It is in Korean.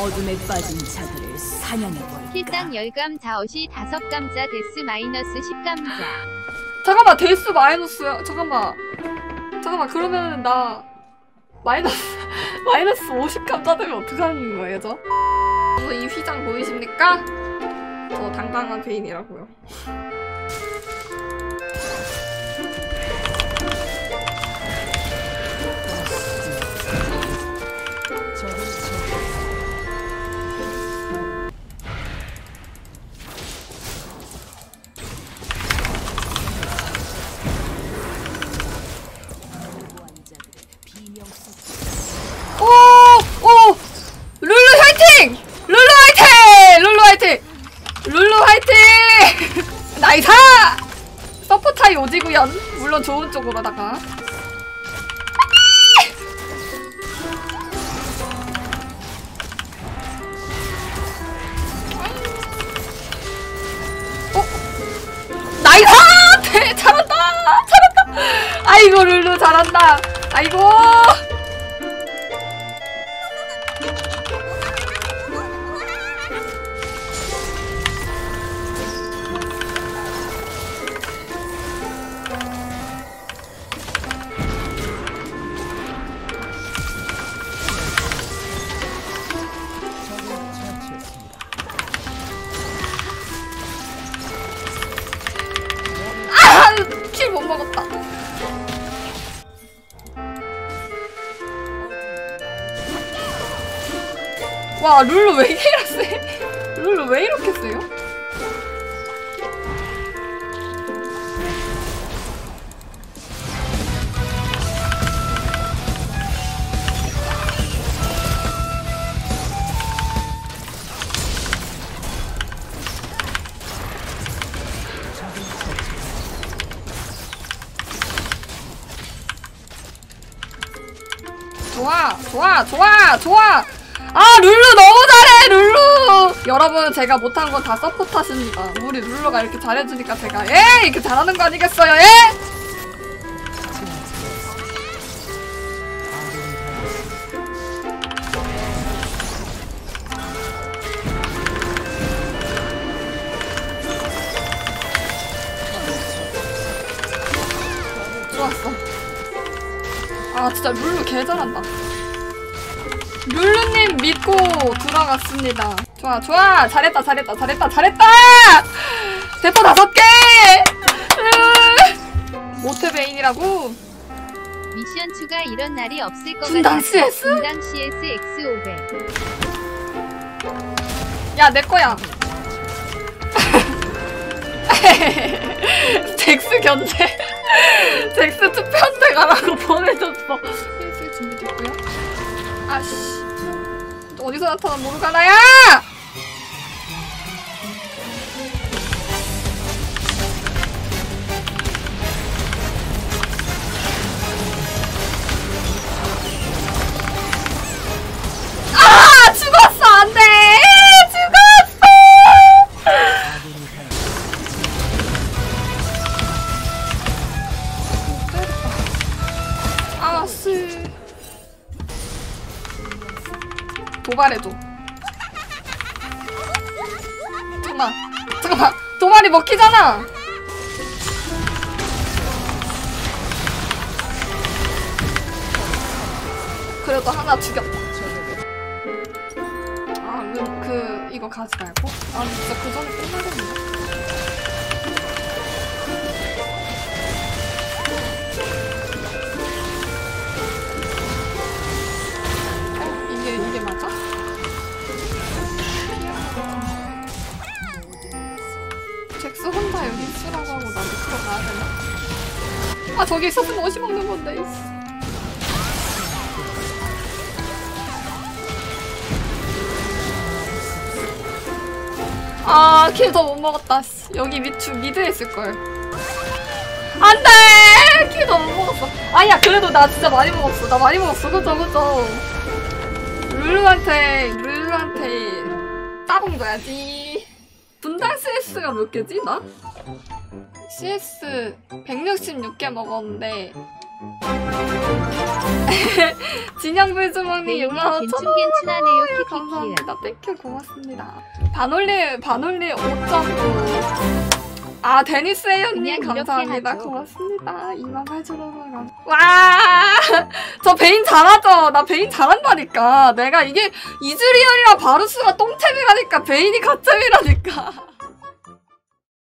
어둠에 빠진 자들을 사냥해볼까 킬당 10감 자엇이 5감자 데스 마이너스 10감자 잠깐만 데스 마이너스야 잠깐만 잠깐만 그러면 나 마이너스 마이너스 50 감자 되면 어떡하는 거예요 저? 이 휘장 보이십니까? 저 당당한 괴인이라고요 화이팅! 룰루 화이팅! 룰루 화이팅! 룰루 화이팅! 나이사! 서포타이 오지구연 물론 좋은 쪽으로다가 어? 나이사! 대 잘한다! 잘한다! 아이고 룰루 잘한다! 아이고! 먹었다. 와, 룰루 왜 이렇게 세? 룰루 왜 이렇게 세요? 좋아, 좋아, 좋아, 좋아. 아, 룰루 너무 잘해, 룰루. 여러분, 제가 못한 건 다 서포트 하십니다. 우리 룰루가 이렇게 잘해주니까 제가, 예, 이렇게 잘하는 거 아니겠어요, 예? 좋았어. 아 진짜 룰루 개 잘한다. 룰루님 믿고 들어갔습니다. 좋아 좋아 잘했다 잘했다 잘했다 잘했다. 대포 다섯 개. 으, 모태 베인이라고. 미션 추가 이런 날이 없을 것 분당 CS? 분당 CS X500 야내 거야. 잭스 견제. 잭스 가라고 힐스 준비됐고요. 아씨. 또 어디서 나타난 모르가나야! 도발해줘. 잠깐만 잠깐만. 도발이 먹히잖아. 그래도 하나 죽였다. 아, 그, 그 이거 가지 말고? 아 진짜 그 전에 끝나겠네 잭스 혼자 여기 있으라고 하고 나 밑으로 가야 되나? 아 저기 있었으면 어시 먹는 건데. 아, 킬더못 먹었다. 씨. 여기 밑주 미드에 있을걸. 안 돼! 킬더못 먹었어. 아니야, 그래도 나 진짜 많이 먹었어. 나 많이 먹었어. 그죠, 그죠. 룰루한테, 룰루한테 따봉 줘야지. 분당 CS가 몇 개지, 나? CS 166개 먹었는데, 진영 불주먹님 베인이 6만 5천 괜춘괜춘하네요. 키키키요. 감사합니다. 땡큐 고맙습니다. 반올리 반올리 5.9. 아 데니스 에이언님 감사합니다. 하죠. 고맙습니다. 2만 8천 원. 와, 저 베인 잘하죠. 나 베인 잘한다니까. 내가 이게 이즈리얼이랑 바루스가 똥템이라니까 베인이 가점이라니까.